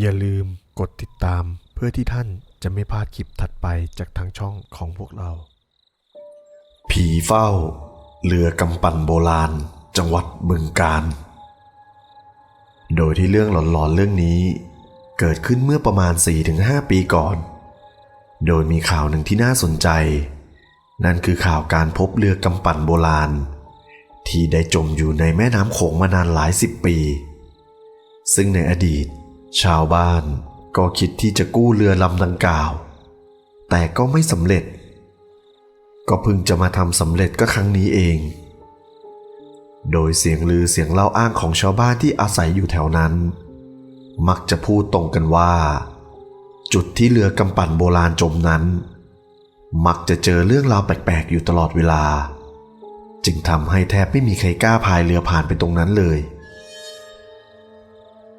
อย่าลืมกดติดตามเพื่อที่ท่านจะไม่พลาดคลิปถัดไปจากทางช่องของพวกเรา ผีเฝ้า เรือกำปั่นโบราณ จังหวัดบึงกาฬโดยที่เรื่องหลอนๆเรื่องนี้ เกิดขึ้นเมื่อประมาณ 4-5 ปีก่อน โดยมีข่าวหนึ่งที่น่าสนใจ นั่นคือข่าวการพบเรือกำปั่นโบราณ ที่ได้จมอยู่ในแม่น้ำโขงมานานหลายสิบปี ซึ่งในอดีต ชาวบ้านก็คิดที่จะกู้เรือลำดังกล่าว แต่ก็ไม่สำเร็จ ก็เพิ่งจะมาทำสำเร็จก็ครั้งนี้เอง โดยเสียงลือเสียงเล่าอ้างของชาวบ้านที่อาศัยอยู่แถวนั้น มักจะพูดตรงกันว่า จุดที่เรือกำปั่นโบราณจมนั้น มักจะเจอเรื่องราวแปลกๆอยู่ตลอดเวลา จึงทำให้แทบไม่มีใครกล้าพายเรือผ่านไปตรงนั้นเลย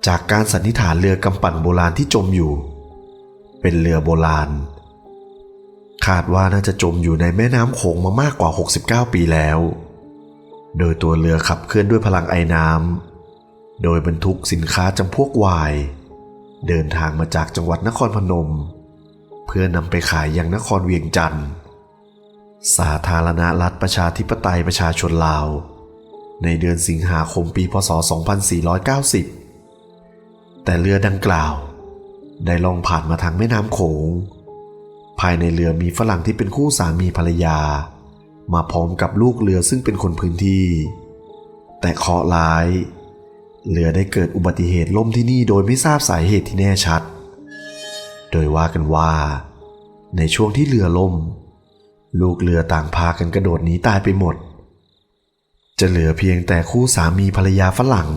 จากการสันนิษฐานเรือกำปั่นโบราณที่จมอยู่ เป็นเรือโบราณ คาดว่าน่าจะจมอยู่ในแม่น้ำโขงมามากกว่า 69 ปีแล้ว โดยตัวเรือขับเคลื่อนด้วยพลังไอน้ำ โดยบรรทุกสินค้าจำพวกวาย เดินทางมาจากจังหวัดนครพนม เพื่อนำไปขายยังนครเวียงจันทร์ สาธารณรัฐประชาธิปไตยประชาชนลาว ในเดือนสิงหาคมปีพศ 2490 แต่เรือดังกล่าว ได้ล่องผ่านมาทางแม่น้ำโขง ภายในเรือมีฝรั่งที่เป็นคู่สามีภรรยา มาพร้อมกับลูกเรือซึ่งเป็นคนพื้นที่ แต่เคราะห์ร้าย เรือได้เกิดอุบัติเหตุล่มที่นี่โดยไม่ทราบสาเหตุที่แน่ชัด โดยว่ากันว่า ในช่วงที่เรือล่ม ลูกเรือต่างพากันกระโดดหนีตายไปหมด จะเหลือเพียงแต่คู่สามีภรรยาฝรั่ง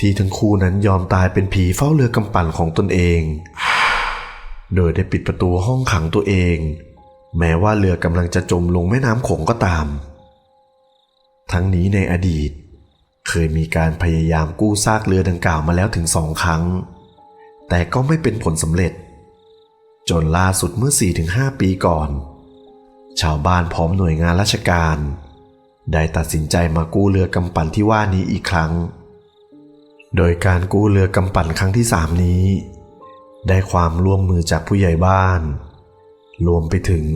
ที่ทั้งคู่นั้นยอมตายเป็นผีเฝ้าเรือกำปั่นของตนเอง โดยได้ปิดประตูห้องขังตัวเอง แม้ว่าเรือกำลังจะจมลงแม่น้ำโขงก็ตาม ทั้งนี้ในอดีต เคยมีการพยายามกู้ซากเรือดังกล่าวมาแล้วถึงสองครั้ง แต่ก็ไม่เป็นผลสำเร็จ จนล่าสุดเมื่อ 4-5 ปีก่อน ชาวบ้านพร้อมหน่วยงานราชการ ได้ตัดสินใจมากู้เรือกำปั่นที่ว่านี้อีกครั้ง โดยการกู้เรือกำปั่นครั้งที่สามนี้ ได้ความร่วมมือจากผู้ใหญ่บ้าน รวมไปถึง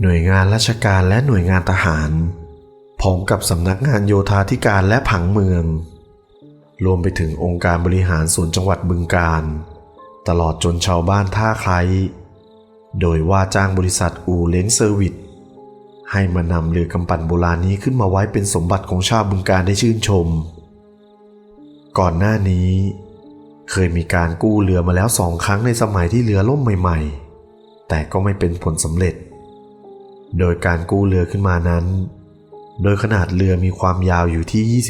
หน่วยงานราชการและหน่วยงานทหารพร้อมกับสำนักงานโยธาธิการและผังเมือง รวมไปถึงองค์การบริหารส่วนจังหวัดบึงกาฬตลอดจนชาวบ้านท่าไคร้โดยว่าจ้างบริษัทอูเล้งเซอร์วิสให้มานำเรือกำปั่นโบราณนี้ขึ้นมาไว้เป็นสมบัติของชาวบึงกาฬได้ชื่นชม ก่อนหน้านี้ เคยมีการกู้เรือมาแล้วสองครั้งในสมัยที่เรือล่มใหม่ ๆ แต่ก็ไม่เป็นผลสำเร็จ โดยการกู้เรือขึ้นมานั้น โดยขนาดเรือมีความยาวอยู่ที่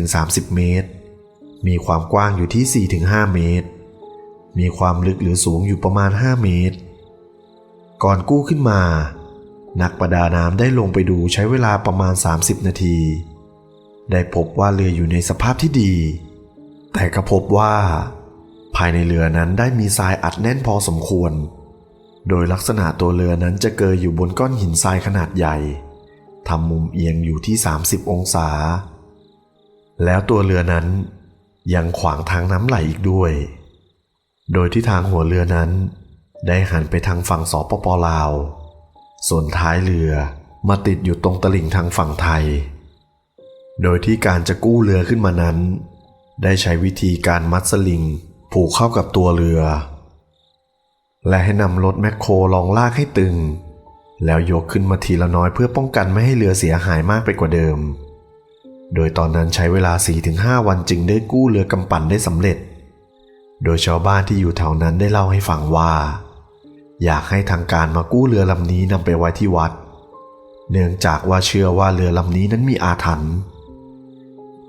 25-30 เมตร มีความกว้างอยู่ที่ 4-5 เมตร มีความลึกหรือสูงอยู่ประมาณ 5 เมตร ก่อนกู้ขึ้นมา นักประดาน้ำได้ลงไปดูใช้เวลาประมาณ 30 นาที ได้พบว่าเรืออยู่ในสภาพที่ดี แต่ก็พบว่า ภายในเรือนั้นได้มีทรายอัดแน่นพอสมควร โดยลักษณะตัวเรือนั้นจะเกยอยู่บนก้อนหินทรายขนาดใหญ่ทำมุมเอียงอยู่ที่ 30 องศา แล้วตัวเรือนั้นยังขวางทางน้ำไหลอีกด้วย โดยที่ทางหัวเรือนั้น ได้หันไปทางฝั่งสปปลาว ส่วนท้ายเรือมาติดอยู่ตรงตลิ่งทางฝั่งไทย โดยที่การจะกู้เรือขึ้นมานั้น ได้ใช้วิธีการมัดสลิง ผูกเข้ากับตัวเรือ และให้นำรถแมคโครลองลากให้ตึง แล้วยกขึ้นมาทีละน้อยเพื่อป้องกันไม่ให้เรือเสียหายมากไปกว่าเดิม โดยตอนนั้นใช้เวลา 4-5 วันจึงได้กู้เรือกำปั่นได้สำเร็จ โดยชาวบ้านที่อยู่แถวนั้นได้เล่าให้ฟังว่า อยากให้ทางการมากู้เรือลำนี้นำไปไว้ที่วัด เนื่องจากว่าเชื่อว่าเรือลำนี้นั้นมีอาถรรพ์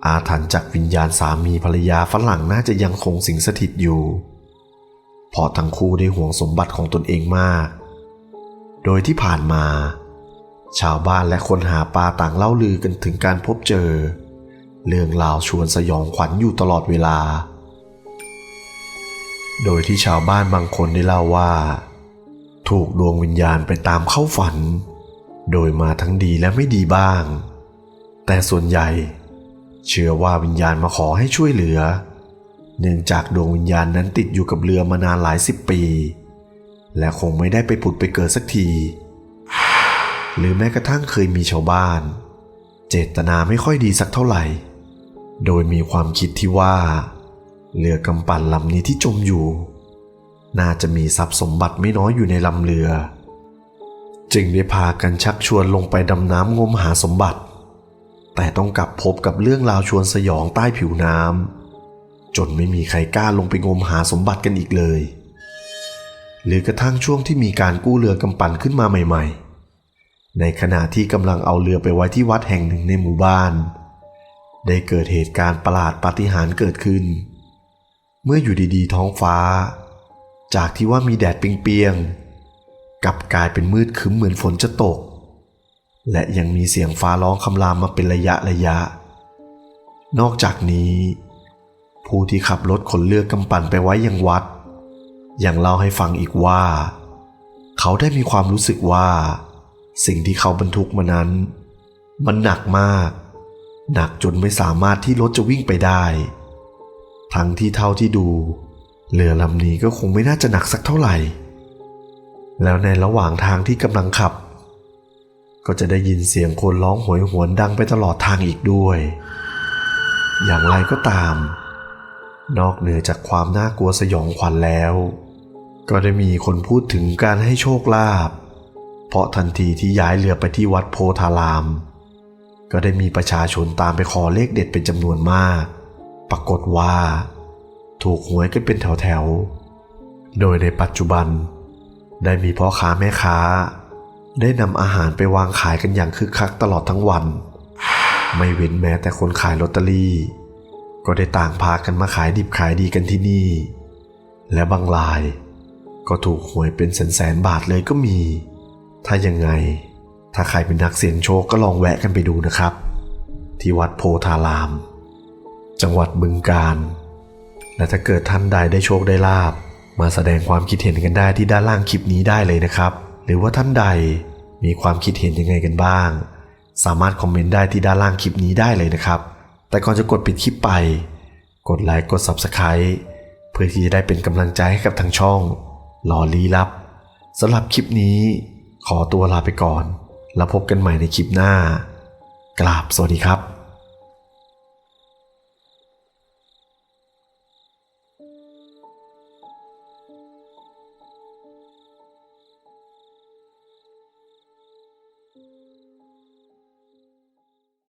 อาถรรพ์จากวิญญาณสามีภรรยาฝรั่งน่าจะยังคงสิงสถิตอยู่เพราะทั้งคู่ได้ห่วงสมบัติของตนเองมาก โดยที่ผ่านมา ชาวบ้านและคนหาปลาต่างเล่าลือกันถึงการพบเจอ เรื่องราวชวนสยองขวัญอยู่ตลอดเวลา โดยที่ชาวบ้านบางคนได้เล่าว่า ถูกดวงวิญญาณไปตามเข้าฝัน โดยมาทั้งดีและไม่ดีบ้าง แต่ส่วนใหญ่ เชื่อว่าวิญญาณมาขอให้ช่วยเหลือ เนื่องจากดวงวิญญาณนั้นติดอยู่กับเรือมานานหลายสิบปี และคงไม่ได้ไปผุดไปเกิดสักที หรือแม้กระทั่งเคยมีชาวบ้าน เจตนาไม่ค่อยดีสักเท่าไหร่ โดยมีความคิดที่ว่าเรือกำปั่นลำนี้ที่จมอยู่ น่าจะมีทรัพย์สมบัติไม่น้อยอยู่ในลำเรือ จึงได้พากันชักชวนลงไปดำน้ำงมหาสมบัติ แต่ต้องกลับพบกับเรื่องราวชวนสยองใต้ผิวน้ำจนไม่มีใครกล้าลงไปงมหาสมบัติกันอีกเลย หรือกระทั่งช่วงที่มีการกู้เรือกำปั่นขึ้นมาใหม่ ๆ ในขณะที่กำลังเอาเรือไปไว้ที่วัดแห่งหนึ่งในหมู่บ้าน ได้เกิดเหตุการณ์ประหลาดปาฏิหาริย์เกิดขึ้น เมื่ออยู่ดีๆ ท้องฟ้า จากที่ว่ามีแดดเปรียงๆกลับกลายเป็นมืดคึ้มเหมือนฝนจะตก และยังมีเสียงฟ้าร้องคำรามมาเป็นระยะระยะ นอกจากนี้ ผู้ที่ขับรถขนเรือกำปั่นไปไว้ยังวัด ยังเล่าให้ฟังอีกว่า เขาได้มีความรู้สึกว่า สิ่งที่เขาบรรทุกมานั้น มันหนักมาก หนักจนไม่สามารถที่รถจะวิ่งไปได้ ทั้งที่เท่าที่ดู เรือลำนี้ก็คงไม่น่าจะหนักสักเท่าไหร่ แล้วในระหว่างทางที่กำลังขับ ก็จะได้ยินเสียงคนร้องโหยหวนดังไปตลอดทางอีกด้วย อย่างไรก็ตาม นอกเหนือจากความน่ากลัวสยองขวัญแล้ว ก็ได้มีคนพูดถึงการให้โชคลาภ เพราะทันทีที่ย้ายเรือไปที่วัดโพธาราม ก็ได้มีประชาชนตามไปขอเลขเด็ดเป็นจำนวนมาก ปรากฏว่า ถูกหวยกันเป็นแถวๆ โดยในปัจจุบัน ได้มีพ่อค้าแม่ค้า ได้นำอาหารไปวางขายกันอย่างคึกคักตลอดทั้งวัน ไม่เว้นแม้แต่คนขายลอตเตอรี่ ก็ได้ต่างพากันมาขายดิบขายดีกันที่นี่ และบางราย ก็ถูกหวยเป็นแสนๆบาทเลยก็มี ถ้ายังไง ถ้าใครเป็นนักเสี่ยงโชคก็ลองแวะกันไปดูนะครับ ที่วัดโพธาราม จังหวัดบึงกาฬและถ้าเกิดท่านใดได้โชคได้ลาบมาแสดงความคิดเห็นกันได้ที่ด้านล่างคลิปนี้ได้เลยนะครับ หรือว่าท่านใดมีความคิดเห็นยังไงกันบ้าง สามารถคอมเมนต์ได้ที่ด้านล่างคลิปนี้ได้เลยนะครับ แต่ก่อนจะกดปิดคลิปไป กดไลค์กด Subscribe เพื่อที่จะได้เป็นกำลังใจให้กับทางช่องหล่อลี้ลับสำหรับคลิปนี้ ขอตัวลาไปก่อน แล้วพบกันใหม่ในคลิปหน้า กราบสวัสดีครับ